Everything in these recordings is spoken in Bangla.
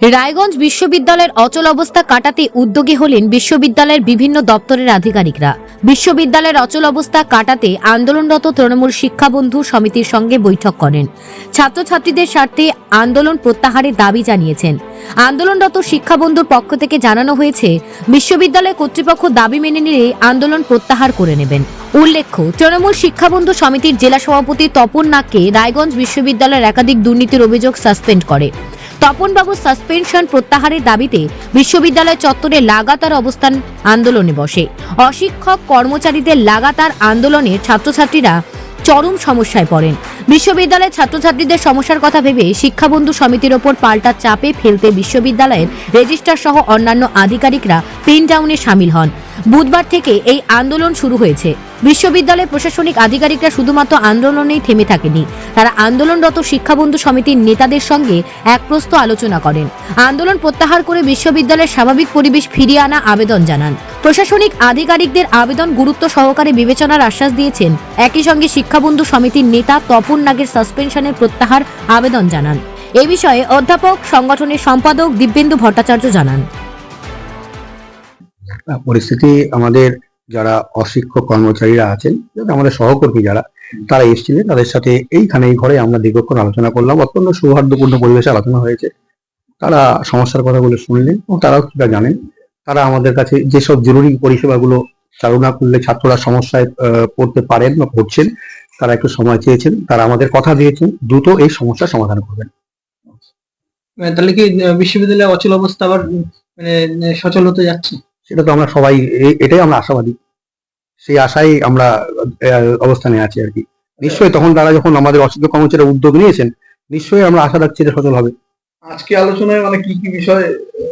রায়গঞ্জ বিশ্ববিদ্যালয়ের অচল অবস্থা কাটাতে উদ্যোগী হলেন বিশ্ববিদ্যালয়ের বিভিন্ন দপ্তরের আধিকারিকরা। বিশ্ববিদ্যালয়ের অচল অবস্থা কাটাতে আন্দোলনরত তৃণমূল শিক্ষা বন্ধু সমিতির সঙ্গে বৈঠক করেন। ছাত্রছাত্রীদের স্বার্থে আন্দোলন প্রত্যাহারের দাবি জানিয়েছেন। আন্দোলনরত শিক্ষা বন্ধুর পক্ষ থেকে জানানো হয়েছে, বিশ্ববিদ্যালয় কর্তৃপক্ষ দাবি মেনে নিলে আন্দোলন প্রত্যাহার করে নেবেন। উল্লেখ্য, তৃণমূল শিক্ষাবন্ধু সমিতির জেলা সভাপতি তপন নাককে রায়গঞ্জ বিশ্ববিদ্যালয়ের একাধিক দুর্নীতির অভিযোগ সাসপেন্ড করে। তপনবাবুর সাসপেনশন প্রত্যাহারের দাবিতে বিশ্ববিদ্যালয় চত্বরে লাগাতার অবস্থান আন্দোলনে বসে। অশিক্ষক কর্মচারীদের লাগাতার আন্দোলনে ছাত্রছাত্রীরা চরম সমস্যায় পড়েন। বিশ্ববিদ্যালয়ের ছাত্রছাত্রীদের সমস্যার কথা ভেবে শিক্ষাবন্ধু সমিতির ওপর পাল্টা চাপে ফেলতে বিশ্ববিদ্যালয়ের রেজিস্ট্রার সহ অন্যান্য আধিকারিকরা পেন ডাউনে সামিল হন। বুধবার থেকে এই আন্দোলন শুরু হয়েছে। বিশ্ববিদ্যালয়ের প্রশাসনিক আধিকারিকরা শুধুমাত্র আন্দোলনেই থেমে থাকেনি। তারা আন্দোলনরত শিক্ষাবন্ধু সমিতির নেতাদের সঙ্গে এক প্রস্ত আলোচনা করেন। আন্দোলন প্রত্যাহার করে বিশ্ববিদ্যালয়ের স্বাভাবিক পরিবেশ ফিরিয়ে আনা আবেদন জানান। প্রশাসনিক আধিকারিকদের আবেদন গুরুত্ব সহকারে বিবেচনার আশ্বাস দিয়েছেন। একই সঙ্গে শিক্ষাবন্ধু সমিতির নেতা তপন নাগের সাসপেনশনের প্রত্যাহার আবেদন জানান। এ বিষয়ে অধ্যাপক, সংগঠনের সম্পাদক দিব্যেন্দু ভট্টাচার্য জানান। পরিস্থিতি আমাদের যারা অশিক্ষক কর্মচারীরা আছেন আমাদের সহকর্মী যারা, তারা এসেছিলেন, তাদের সাথে এইখানে এই ঘরে আমরা দীর্ঘক্ষণ আলোচনা করলাম। অত্যন্ত সৌহার্দ্যপূর্ণ পরিবেশে আলোচনা হয়েছে। তারা সমস্যার কথাগুলো শুনলেন এবং তারাও সেটা জানেন। তারা আমাদের কাছে যেসব জরুরি পরিষেবাগুলো চালু না করলে ছাত্ররা সমস্যায় পড়তে পারেন বা পড়ছেন তারা একটু সময় চেয়েছেন তারা আমাদের কথা দিয়েছেন দ্রুত এই সমস্যার সমাধান করবেন। মানে তাহলে কি আহ, বিশ্ববিদ্যালয়ে অচল অবস্থা আবার মানে সচল হতে যাচ্ছে? সেটা তো আমরা সবাই এটাই আমরা আশাবাদী। সেই আশাই আমরা অবস্থানে আছি আর কি। নিশ্চয়ই তখন তারা যখন আমাদের অশিক্ষক কর্মচারী উদ্যোগ নিয়েছেন নিশ্চয়ই আমরা আশা রাখছি এটা সচল হবে। আজকে আলোচনায় মানে কি কি বিষয়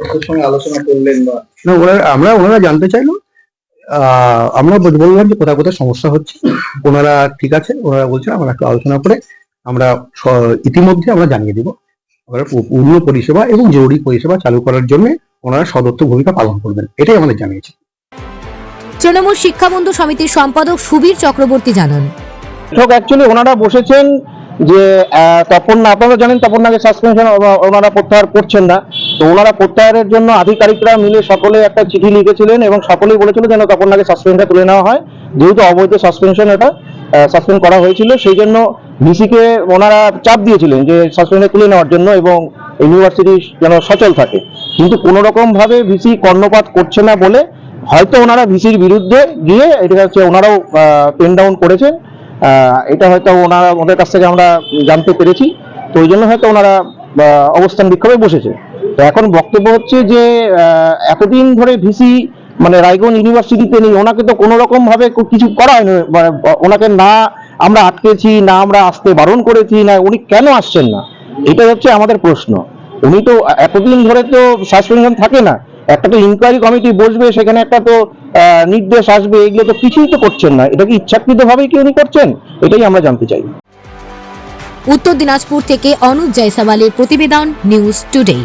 ওদের সঙ্গে আলোচনা করলেন বা? না ওরা আমরা ওনারা জানতে চাইলো আমরা বললাম যে কোথায় কোথায় সমস্যা হচ্ছে। ওনারা ঠিক আছে ওনারা বলছেন আমরা একটু আলোচনা করে আমরা ইতিমধ্যে আমরা জানিয়ে দিব। পূর্ণ পরিষেবা এবং জরুরি পরিষেবা চালু করার জন্য ওনারা সদত্ত ভূমিকা পালন করবেন। এটাই আমাদের জানিয়েছে। তৃণমূল শিক্ষাবন্ধু সমিতির সম্পাদক সুবীর চক্রবর্তী জানান। বৈঠক অ্যাকচুয়ালি ওনারা বসেছেন যে আহ, তপন না আপনারা জানেন তপন নাগের সাসপেনশন ওনারা প্রত্যাহার করছেন না। তো ওনারা প্রত্যাহারের জন্য আধিকারিকরা মিলে সকলে একটা চিঠি লিখেছিলেন এবং সকলেই বলেছিল যেন তপন নাগের সাসপেনশনটা তুলে নেওয়া হয়। যেহেতু অবৈধ সাসপেনশন এটা সাসপেন্ড করা হয়েছিল, সেই জন্য ভিসিকে ওনারা চাপ দিয়েছিলেন যে সাসপেনশন তুলে নেওয়ার জন্য এবং ইউনিভার্সিটি যেন সচল থাকে। কিন্তু কোনো রকম ভাবে ভিসি কর্ণপাত করছে না বলে হয়তো ওনারা ভিসির বিরুদ্ধে গিয়ে এটা হচ্ছে ওনারাও পেন ডাউন করেছেন এটা হয়তো ওনারা, ওদের কাছ থেকে আমরা জানতে পেরেছি। তো ওই জন্য হয়তো ওনারা অবস্থান বিক্ষোভে বসেছে। এখন বক্তব্য হচ্ছে যে এতদিন ধরে ভিসি মানে রায়গঞ্জ ইউনিভার্সিটিতে নেই, ওনাকে তো কোনো রকম ভাবে কিছু করা হয়নি মানে ওনাকে না আমরা আটকেছি, না আমরা আসতে বারণ করেছি, না, উনি কেন আসছেন না? এটা হচ্ছে আমাদের প্রশ্ন। উনি তো এতদিন ধরে তো সাসপেনশন থাকে না। একটা তো ইনকোয়ারি কমিটি বসবে, সেখানে একটা তো নির্দেশ আসবে, এগুলো তো কিছুই তো করছেন না। এটা কি ইচ্ছাকৃত ভাবেই কি উনি করছেন? এটাই আমরা জানতে চাই। উত্তর দিনাজপুর থেকে অনুজ জয়সাওয়ালের প্রতিবেদন নিউজ টুডে।